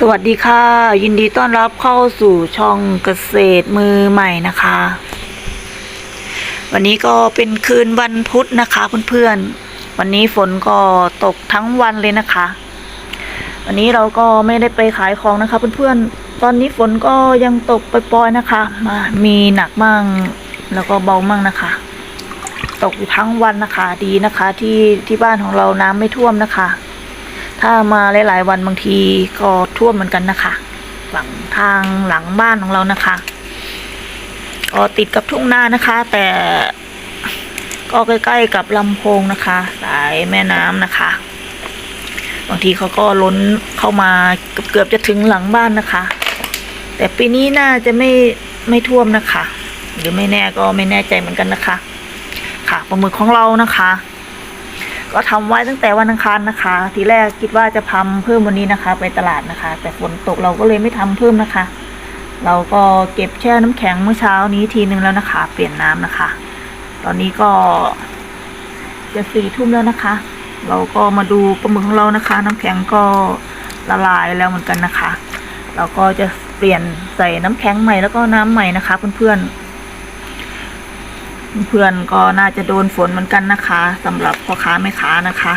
สวัสดีค่ะ ยินดีต้อนรับเข้าสู่ช่องเกษตรมือใหม่นะคะ วันนี้ก็เป็นคืนวันพุธนะคะเพื่อนๆวันนี้ฝนก็ตกทั้งวันเลยนะคะ วันนี้เราก็ไม่ได้ไปขายของนะคะเพื่อนๆตอนนี้ฝนก็ยังตกปล่อยๆนะคะ มามีหนักมั่งแล้วก็เบามั่งนะคะ ตกอยู่ทั้งวันนะคะ ดีนะคะ ที่ที่บ้านของเราน้ำไม่ท่วมนะคะ ถ้ามาหลายๆวันบางทีก็ท่วมเหมือนกันนะคะฝั่งทางหลังบ้านของเรานะคะก็ติดกับทุ่งนานะคะ แต่ก็ใกล้ๆกับลำโพงนะคะ สายแม่น้ำนะคะ บางทีเขาก็ล้นเข้ามาเกือบจะถึงหลังบ้านนะคะ แต่ปีนี้น่าจะไม่ไม่ท่วมนะคะ หรือไม่แน่ก็ไม่แน่ใจเหมือนกันนะคะ ค่ะปลาหมึกของเรานะคะ ก็ทำไว้ตั้งแต่วันอังคารนะคะ ทีแรกคิดว่าจะทำเพิ่มวันนี้นะคะ ไปตลาดนะคะ แต่ฝนตกเราก็เลยไม่ทำเพิ่มนะคะ เราก็เก็บแช่น้ำแข็งเมื่อเช้านี้ทีนึงแล้วนะคะ เปลี่ยนน้ำนะคะ ตอนนี้ก็จะสี่ทุ่มแล้วนะคะ เราก็มาดูปลาหมึกของเรานะคะ น้ำแข็งก็ละลายแล้วเหมือนกันนะคะ เราก็จะเปลี่ยนใส่น้ำแข็งใหม่แล้วก็น้ำใหม่นะคะเพื่อนๆ เพื่อนก็น่าจะโดนฝนเหมือนกันนะคะสำหรับพ่อค้าแม่ค้านะคะ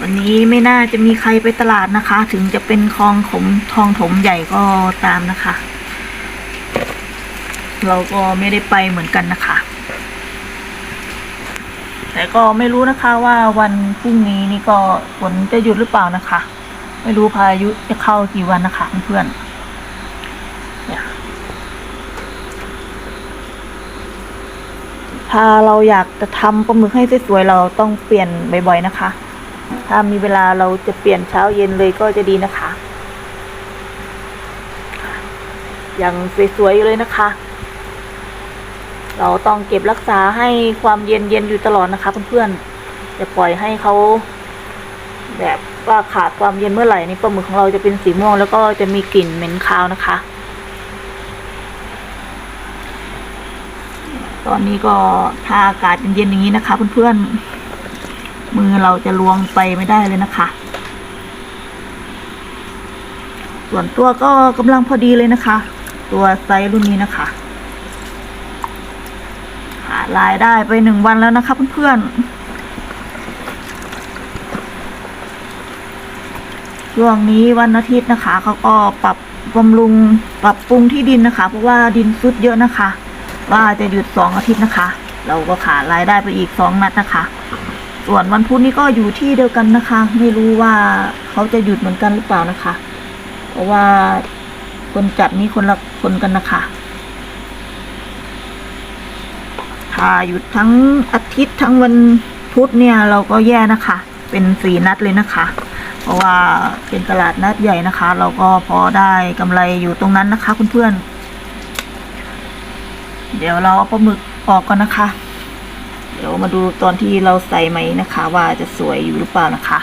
วันนี้ไม่น่าจะมีใครไปตลาดนะคะ ถึงจะเป็นคลองถมทองถมใหญ่ก็ตามนะคะ เราก็ไม่ได้ไปเหมือนกันนะคะ แต่ก็ไม่รู้นะคะว่าวันพรุ่งนี้นี่ก็ฝนจะหยุดหรือเปล่านะคะ ไม่รู้พายุจะเข้ากี่วันนะคะเพื่อนๆเนี่ย ถ้าเราอยากจะทำปลาหมึกให้สวยๆเราต้องเปลี่ยนบ่อยๆนะคะ ถ้ามีเวลาเราจะเปลี่ยนเช้าเย็นเลยก็จะดีนะคะยังสวยๆอยู่เลยนะคะ เราต้องเก็บรักษาให้ความเย็นเย็นๆอยู่ตลอดนะคะเพื่อนๆอย่าปล่อยให้เขาแบบว่าขาดความเย็นเมื่อไหร่นี่ปลาหมึกของเราจะเป็นสีม่วงแล้วก็จะมีกลิ่นเหม็นคาวนะคะ ตอนนี้ก็ถ้าอากาศเย็นๆอย่างนี้นะคะ เพื่อนๆ มือเราจะลวงไปไม่ได้เลยนะคะ ส่วนตัวก็กำลังพอดีเลยนะคะ ตัวไซส์รุ่นนี้นะคะหารายได้ไปหนึ่งวันแล้วนะคะ เพื่อนๆ ช่วงนี้วันอาทิตย์นะคะเขาก็ปรับบำรุงปรับปรุงที่ดินนะคะ เพราะว่าดินซุดเยอะนะคะ ว่าจะหยุดสองอาทิตย์นะคะ เราก็ขาดรายได้ไปอีกสองนัดนะคะ ส่วนวันพุธนี้ก็อยู่ที่เดียวกันนะคะ ไม่รู้ว่าเขาจะหยุดเหมือนกันหรือเปล่านะคะ เพราะว่าคนจัดนี้คนละคนกันนะคะถ้าหยุดทั้งอาทิตย์ทั้งวันพุธเนี่ยเราก็แย่นะคะ เป็นสี่นัดเลยนะคะ เพราะว่าเป็นตลาดนัดใหญ่นะคะ เราก็พอได้กำไรอยู่ตรงนั้นนะคะเพื่อนๆ เดี๋ยวเราเอาปลาหมึกออกก่อนนะคะ เดี๋ยวมาดูตอนที่เราใส่ไหมนะคะ ว่าจะสวยอยู่หรือเปล่านะคะ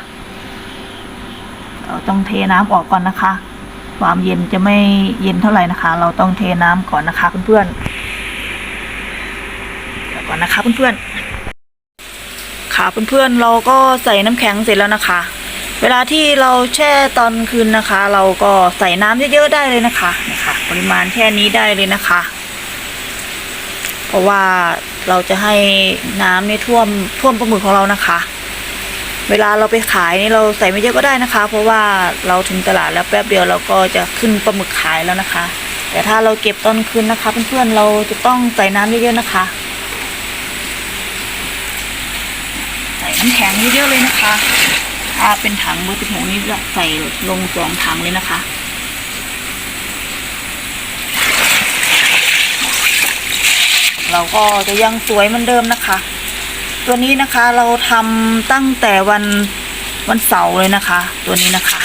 เราต้องเทน้ำออกก่อนนะคะ ความเย็นจะไม่เย็นเท่าไหร่นะคะ เราต้องเทน้ำก่อนนะคะเพื่อนๆเดี๋ยวก่อนนะคะเพื่อนๆค่ะเพื่อนๆเราก็ใส่น้ำแข็งเสร็จแล้วนะคะ เวลาที่เราแช่ตอนคืนนะคะ เราก็ใส่น้ำเยอะๆได้เลยนะคะนะคะ ปริมาณแค่นี้ได้เลยนะคะ ราะว่าเราจะให้น้ำนี่ท่วมท่วมปลาหมึกของเรานะคะ เวลาเราไปขายนี่เราใส่ไม่เยอะก็ได้นะคะ เพราะว่าเราถึงตลาดแล้วแป๊บเดียวเราก็จะขึ้นปลาหมึกขายแล้วนะคะ แต่ถ้าเราเก็บตอนคืนนะคะเพื่อนๆเราจะต้องใส่น้ำเยอะๆนะคะ ใส่น้ำแข็งเยอะๆเลยนะคะ ถ้าเป็นถังเบอร์สิบหกนี่ใส่ลงสองถังเลยนะคะ เราก็จะยังสวยเหมือนเดิมนะคะ ตัวนี้นะคะเราทำตั้งแต่วันวันเสาร์เลยนะคะ ตัวนี้นะคะ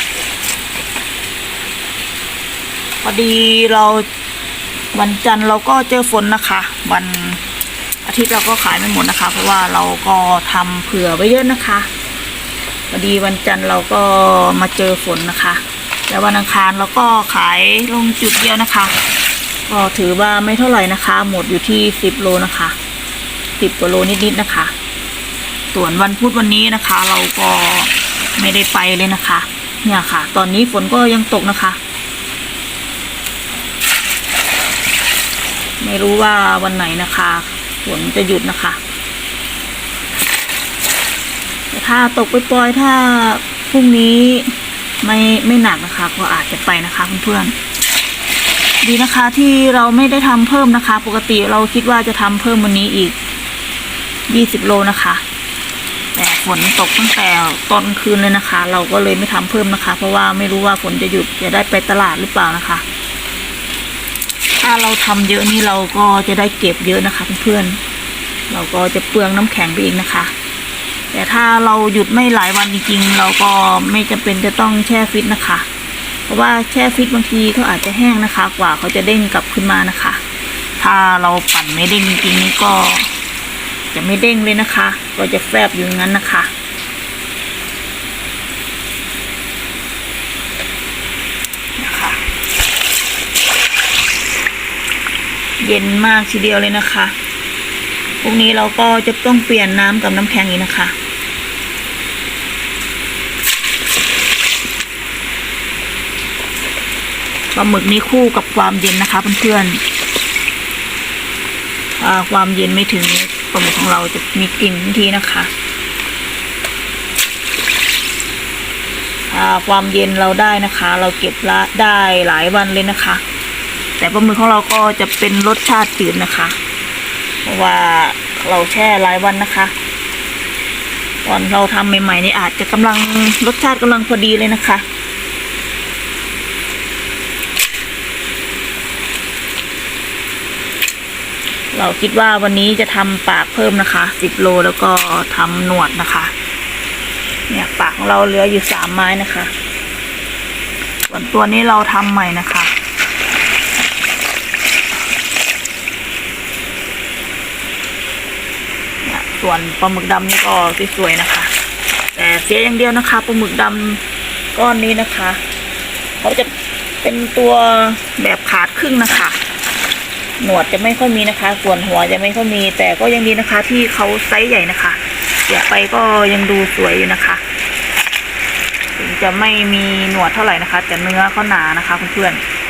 พอดีเราวันจันทร์เราก็เจอฝนนะคะ วันอาทิตย์เราก็ขายไม่หมดนะคะ เพราะว่าเราก็ทำเผื่อไว้เยอะนะคะพอดีวันจันทร์เราก็มาเจอฝนนะคะแต่วันอังคารเราก็ขายลงจุดเดียวนะคะ ก็ถือว่าไม่เท่าไหร่นะคะ หมดอยู่ที่สิบโลนะคะสิบกว่าโลนิดๆนะคะส่วนวันพุธวันนี้นะคะ เราก็ไม่ได้ไปเลยนะคะ เนี่ยค่ะ ตอนนี้ฝนก็ยังตกนะคะ ไม่รู้ว่าวันไหนนะคะฝนจะหยุดนะคะแต่ถ้าตกไปปล่อยๆถ้าพรุ่งนี้ไม่ไม่หนักนะคะ ก็อาจจะไปนะคะเพื่อนๆ ดีนะคะที่เราไม่ได้ทำเพิ่มนะคะ ปกติเราคิดว่าจะทำเพิ่มวันนี้อีกยี่สิบโลนะคะ แต่ฝนตกตั้งแต่ตอนคืนเลยนะคะ เราก็เลยไม่ทำเพิ่มนะคะ เพราะว่าไม่รู้ว่าฝนจะหยุดจะได้ไปตลาดหรือเปล่านะคะ ถ้าเราทำเยอะนี่เราก็จะได้เก็บเยอะนะคะเพื่อนๆเราก็จะเปลืองน้ำแข็งไปอีกนะคะ แต่ถ้าเราหยุดไม่หลายวันจริงๆเราก็ไม่จำเป็นจะต้องแช่ฟิตนะคะ ราะว่าแช่ฟิตบางทีเขาอาจจะแห้งนะคะ กว่าเขาจะเด้งกลับขึ้นมานะคะ ถ้าเราปั่นไม่เด้งจริงๆนี่ก็ จะไม่เด้งเลยนะคะ ก็จะแฟบอยู่งั้นนะคะ นะคะ เย็นมากทีเดียวเลยนะคะพรุ่งนี้เราก็จะต้องเปลี่ยนน้ำกับน้ำแข็งอีกนะคะ ปลาหมึกนี้คู่กับความเย็นนะคะเพื่อนๆความเย็นไม่ถึงปลาหมึกของเราจะมีกลิ่นทันทีนะคะความเย็นเราได้นะคะ เราเก็บละได้หลายวันเลยนะคะ แต่ปลาหมึกของเราก็จะเป็นรสชาติจืดนะคะ เพราะว่าเราแช่หลายวันนะคะตอนเราทำใหม่ๆนี่อาจจะกำลังรสชาติกำลังพอดีเลยนะคะ เราคิดว่าวันนี้จะทำปากเพิ่มนะคะสิบโลแล้วก็ทำหนวดนะคะ เนี่ยปากของเราเหลืออยู่สามไม้นะคะ ส่วนตัวนี้เราทำใหม่นะคะเนี่ยส่วนปลาหมึกดำนี่ก็สวยๆนะคะ แต่เสียอย่างเดียวนะคะปลาหมึกดำก้อนนี้นะคะเขาจะเป็นตัวแบบขาดครึ่งนะคะ หนวดจะไม่ค่อยมีนะคะ ส่วนหัวจะไม่ค่อยมี แต่ก็ยังดีนะคะ ที่เขาไซส์ใหญ่นะคะเสียไปก็ยังดูสวยอยู่นะคะถึงจะไม่มีหนวดเท่าไหร่นะคะ แต่เนื้อเขาหนานะคะเพื่อนๆ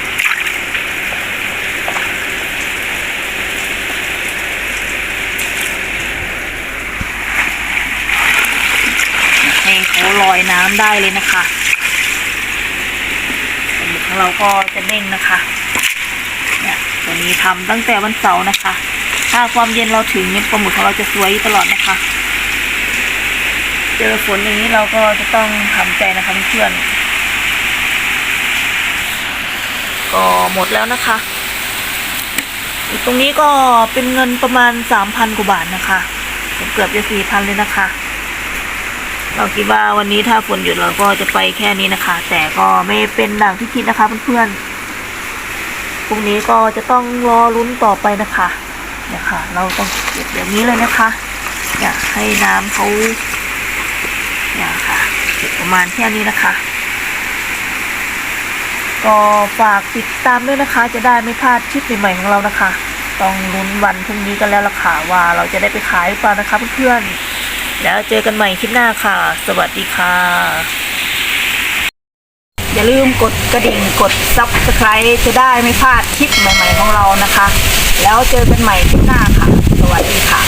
ให้เขาลอยน้ำได้เลยนะคะหมึกของเราก็จะเด้งนะคะ เนี่ย วนี้ทำตั้งแต่วันเสาร์นะคะ ถ้าความเย็นเราถึงเนี่ยปลาหมึกของเราจะสวยตลอดนะคะ เจอฝนอย่างนี้เราก็จะต้องทำใจนะคะเพื่อนก็หมดแล้วนะคะ ตรงนี้ก็เป็นเงินประมาณสามพันกว่าบาทนะคะ เกือบจะสี่พันเลยนะคะ เราคิดว่าวันนี้ถ้าฝนหยุดเราก็จะไปแค่นี้นะคะ แต่ก็ไม่เป็นดังที่คิดนะคะเพื่อนๆ พรุ่งนี้ก็จะต้องรอลุ้นต่อไปนะคะเนี่ยค่ะ เราต้องเก็บแบบนี้เลยนะคะเนี่ยให้น้ำเขาเนี่ยค่ะเก็บประมาณแค่นี้นะคะ ก็ฝากติดตามด้วยนะคะ จะได้ไม่พลาดคลิปใหม่ๆของเรานะคะ ต้องลุ้นวันพรุ่งนี้กันแล้วล่ะค่ะว่าเราจะได้ไปขายหรือเปล่านะคะเพื่อนๆแล้วเจอกันใหม่คลิปหน้าค่ะ สวัสดีค่ะ อย่าลืมกดกระดิ่งกด subscribe จะได้ไม่พลาดคลิปใหม่ ๆ ของเรานะคะ แล้วเจอกันใหม่คลิปหน้าค่ะ สวัสดีค่ะ